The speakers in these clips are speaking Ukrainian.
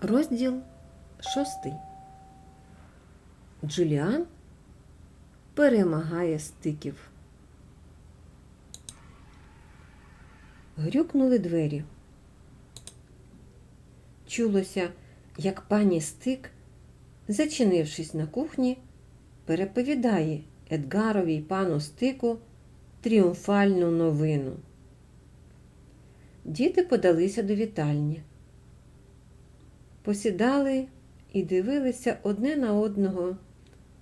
Розділ шостий. Джуліан перемагає стиків. Грюкнули двері. Чулося, як пані стик, зачинившись на кухні, переповідає Едгарові й пану стику тріумфальну новину. Діти подалися до вітальні посідали і дивилися одне на одного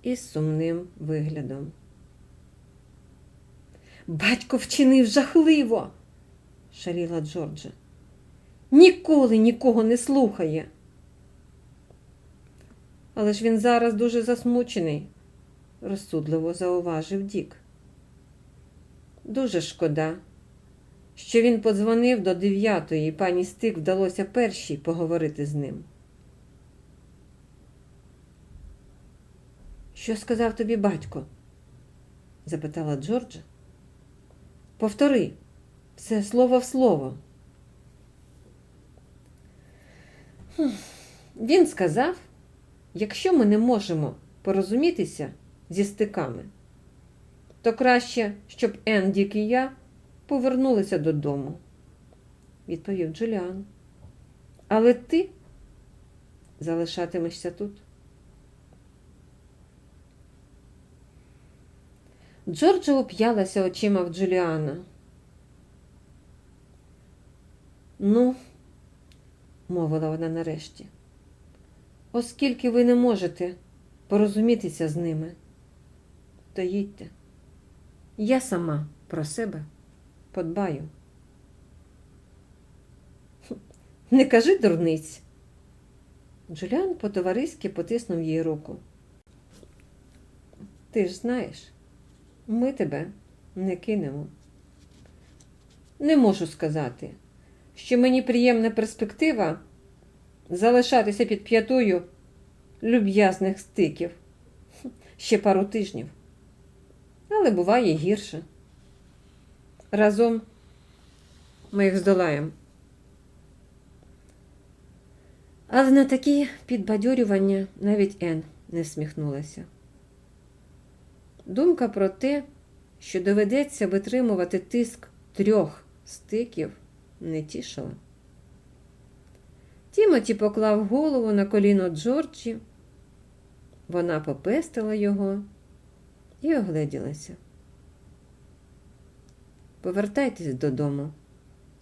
із сумним виглядом. Батько вчинив жахливо, шаліла Джорджа. Ніколи нікого не слухає. Але ж він зараз дуже засмучений, розсудливо зауважив Дік. Дуже шкода, що він подзвонив до дев'ятої, і пані Стик вдалося першій поговорити з ним. Що сказав тобі батько? запитала Джорджа. Повтори все слово в слово. Він сказав, якщо ми не можемо порозумітися зі стиками, то краще, щоб Ендік і я повернулися додому, відповів Джуліан. Але ти залишатимешся тут. Джорджа уп'ялася очима в Джуліана. Ну, мовила вона нарешті, оскільки ви не можете порозумітися з ними, то їдьте. Я сама про себе подбаю. Не кажи дурниць. Джуліан по-товариськи потиснув їй руку. Ти ж знаєш, ми тебе не кинемо. Не можу сказати, що мені приємна перспектива залишатися під п'ятою люб'язних стиків ще пару тижнів. Але буває гірше. Разом ми їх здолаємо. Але на такі підбадьорювання навіть Ен не всміхнулася. Думка про те, що доведеться витримувати тиск трьох стиків, не тішила. Тімоті поклав голову на коліно Джорджі. Вона попестила його і огледілася. Повертайтесь додому,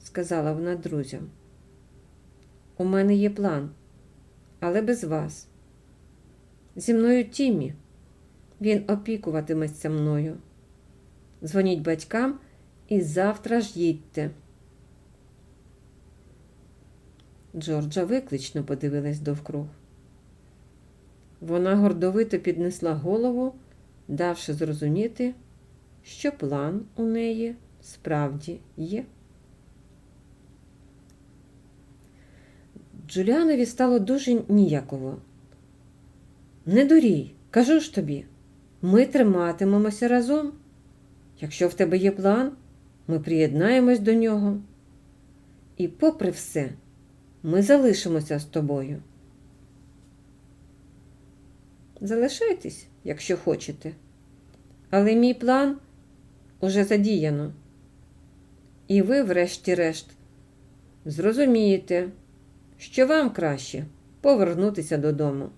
сказала вона друзям. У мене є план, але без вас. Зі мною Тіммі. Він опікуватиметься мною. Дзвоніть батькам і завтра ж їдьте. Джорджа виклично подивилась довкруг. Вона гордовито піднесла голову, давши зрозуміти, що план у неї справді є. Джуліанові стало дуже ніяково. Не дурій, кажу ж тобі, ми триматимемося разом. Якщо в тебе є план, ми приєднаємось до нього. І, попри все, ми залишимося з тобою. Залишайтесь, якщо хочете. Але мій план уже задіяно. І ви, врешті-решт, зрозумієте, що вам краще повернутися додому.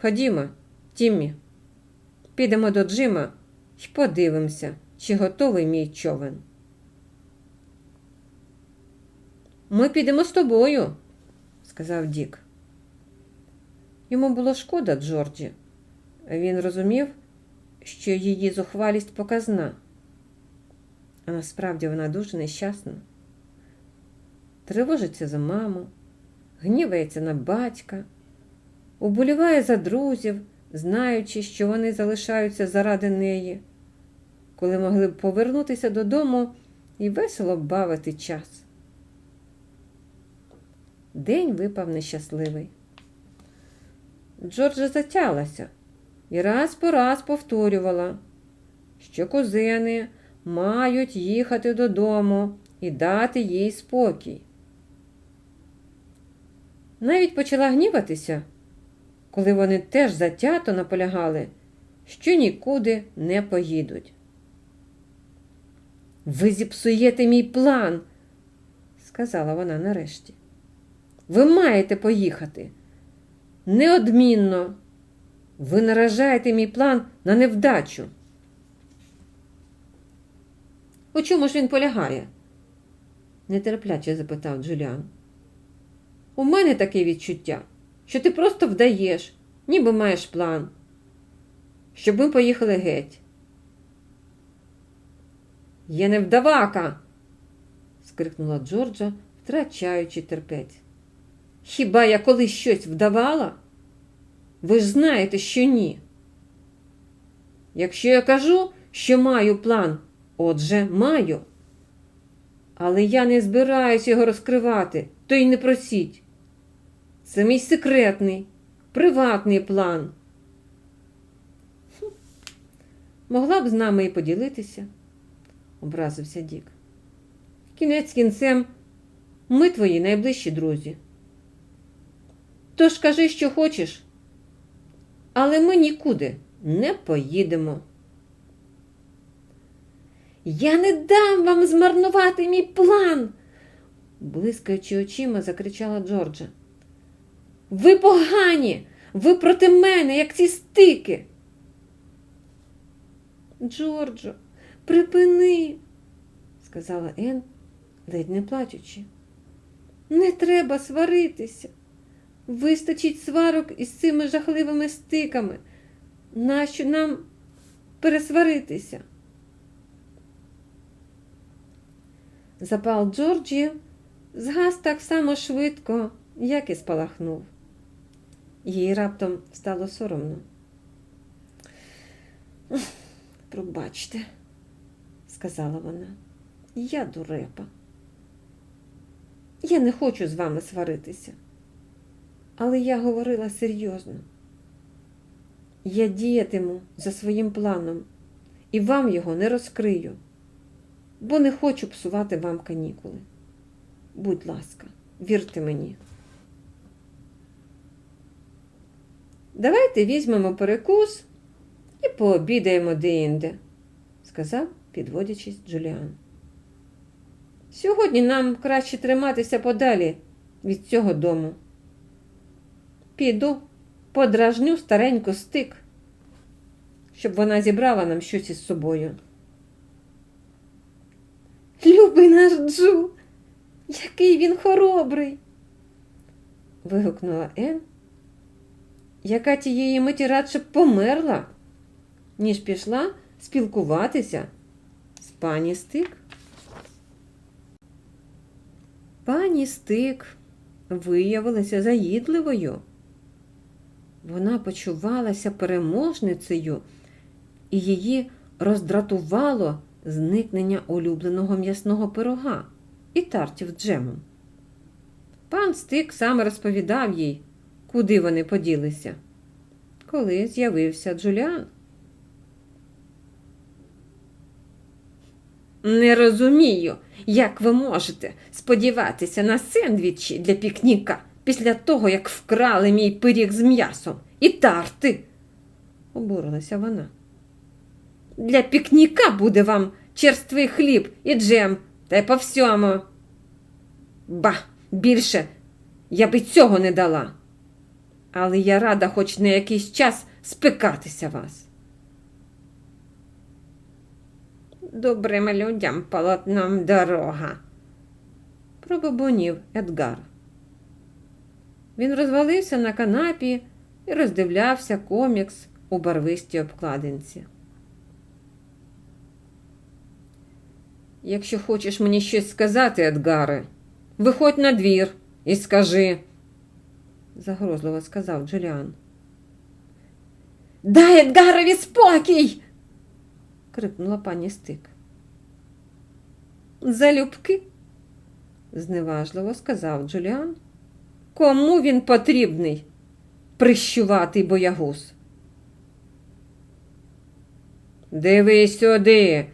Ходімо, Тіммі, підемо до Джима і подивимося, чи готовий мій човен. Ми підемо з тобою, сказав Дік. Йому було шкода Джорджі. Він розумів, що її зухвалість показна, а насправді вона дуже нещасна. Тривожиться за маму, гнівається на батька, уболіває за друзів, знаючи, що вони залишаються заради неї, коли могли б повернутися додому і весело бавити час. День випав нещасливий. Джорджа затялася і раз по раз повторювала, що кузени мають їхати додому і дати їй спокій. навіть почала гніватися, коли вони теж затято наполягали, що нікуди не поїдуть. Ви зіпсуєте мій план, сказала вона нарешті. Ви маєте поїхати. Неодмінно. Ви наражаєте мій план на невдачу. У чому ж він полягає? нетерпляче запитав Джуліан. У мене таке відчуття, що ти просто вдаєш, ніби маєш план, щоб ми поїхали геть. Я не вдавака. скрикнула Джорджа, втрачаючи терпець. Хіба я колись щось вдавала? Ви ж знаєте, що ні. Якщо я кажу, що маю план, отже, маю. Але я не збираюсь його розкривати, то й не просіть. Це мій секретний, приватний план. Могла б з нами і поділитися, образився Дік. Кінець кінцем ми твої найближчі друзі. Тож кажи, що хочеш, але ми нікуди не поїдемо. Я не дам вам змарнувати мій план, блискаючи очима, закричала Джорджа. Ви погані, ви проти мене, як ці стики. Джорджо, припини, сказала Ен, ледь не плачучи. Не треба сваритися. Вистачить сварок із цими жахливими стиками. Нащо нам пересваритися? Запал Джорджі згас так само швидко, як і спалахнув. Їй раптом стало соромно. Пробачте, сказала вона, я дурепа. Я не хочу з вами сваритися. Але я говорила серйозно. Я діятиму за своїм планом і вам його не розкрию, бо не хочу псувати вам канікули. Будь ласка, вірте мені. Давайте візьмемо перекус і пообідаємо деінде, сказав, підводячись Джуліан. Сьогодні нам краще триматися подалі від цього дому. Піду, подражню стареньку стик, щоб вона зібрала нам щось із собою. Любий наш Джу, який він хоробрий. вигукнула Ен, яка тієї миті радше померла, ніж пішла спілкуватися з пані Стик. Пані Стик виявилася заїдливою. Вона почувалася переможницею, і її роздратувало зникнення улюбленого м'ясного пирога і тартів джемом. Пан Стик саме розповідав їй, куди вони поділися, коли з'явився Джуліан. Не розумію, як ви можете сподіватися на сендвічі для пікніка після того, як вкрали мій пиріг з м'ясом і тарти, обурилася вона. Для пікніка буде вам черствий хліб і джем, та й по всьому. Ба, більше я би цього не дала. Але я рада хоч на якийсь час спекатися вас. Добрим людям полотном дорога, пробобонів Едгар. Він розвалився на канапі і роздивлявся комікс у барвистій обкладинці. Якщо хочеш мені щось сказати, Едгаре, виходь на двір і скажи, загрозливо сказав Джуліан. Дай Едгарові спокій. крикнула пані Стик. Залюбки, зневажливо сказав Джуліан. Кому він потрібний? Прищуватий боягуз. Дивись сюди,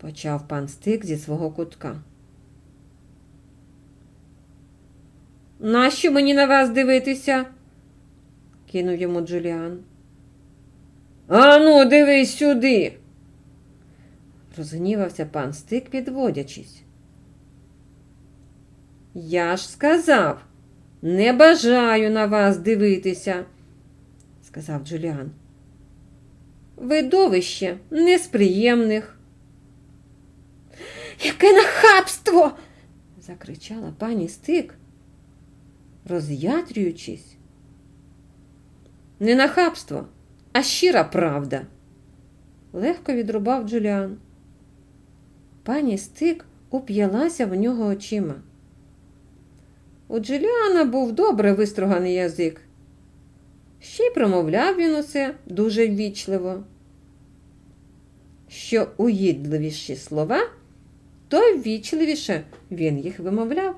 почав пан Стик зі свого кутка. Нащо мені на вас дивитися? кинув йому Джуліан. Ану, дивись сюди. Розгнівався пан стик, підводячись. Я ж сказав, не бажаю на вас дивитися, сказав Джуліан. Видовище не з приємних. Яке нахабство! закричала пані Стик, роз'ятрюючись. Не нахабство, а щира правда, легко відрубав Джуліан. Пані Стик уп'ялася в нього очима. У Джуліана був добре виструганий язик. Ще й промовляв він усе дуже ввічливо. Що уїдливіші слова, то ввічливіше він їх вимовляв.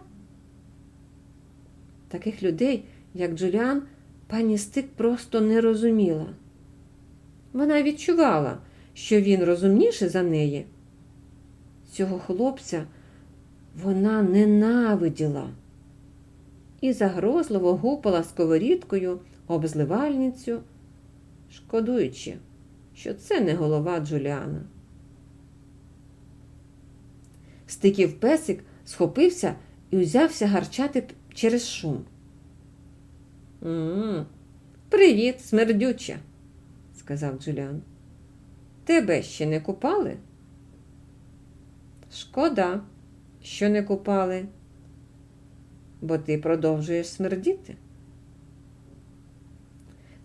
Таких людей, як Джуліан, пані Стик просто не розуміла. Вона відчувала, що він розумніший за неї. Цього хлопця вона ненавиділа і загрозливо гупала сковорідкою об зливальницю, шкодуючи, що це не голова Джуліана. Стиків песик схопився і узявся гарчати через шум. «М-м, Привіт, смердюча, сказав Джуліан. Тебе ще не купали? Шкода, що не купали, бо ти продовжуєш смердіти.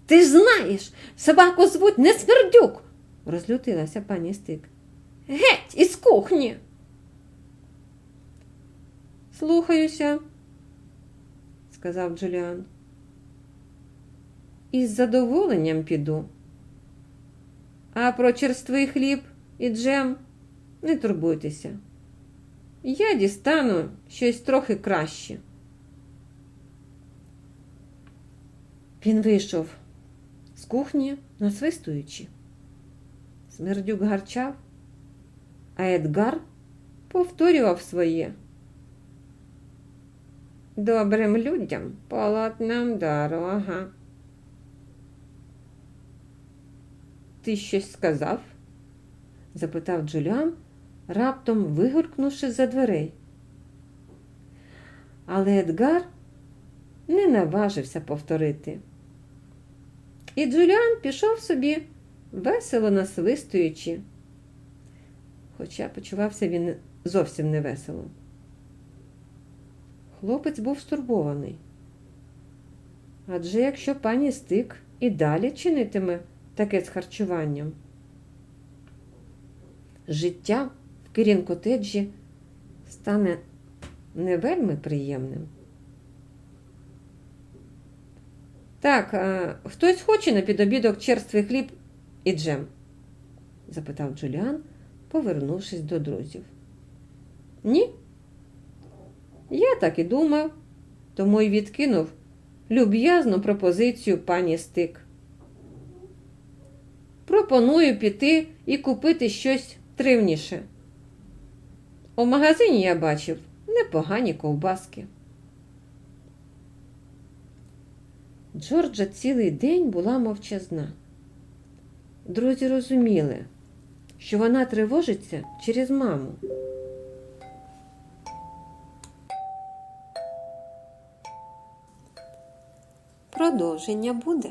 Ти ж знаєш, собаку звуть не смердюк, розлютилася пані Стик. Геть із кухні. Слухаюся, сказав Джуліан. Із задоволенням піду. А про черствий хліб і джем не турбуйтеся. Я дістану щось трохи краще. Він вийшов з кухні, насвистуючи. Смердюк гарчав, а Едгар повторював своє. Добрим людям полотнам дорога. Ти щось сказав? запитав Джуліан, раптом вигуркнувши за дверей. Але Едгар не наважився повторити. І Джуліан пішов собі, весело насвистуючи, хоча почувався він зовсім не весело. Хлопець був стурбований. Адже якщо пані Стик і далі чинитиме таке з харчуванням, життя в Кирін-котеджі стане не вельми приємним. Так, а, хтось хоче на підобідок черствий хліб і джем? запитав Джуліан, повернувшись до друзів. Ні? Я так і думав, тому й відкинув люб'язну пропозицію пані Стик. Пропоную піти і купити щось тривніше. У магазині я бачив непогані ковбаски. Джорджа цілий день була мовчазна. Друзі розуміли, що вона тривожиться через маму. Продовження буде.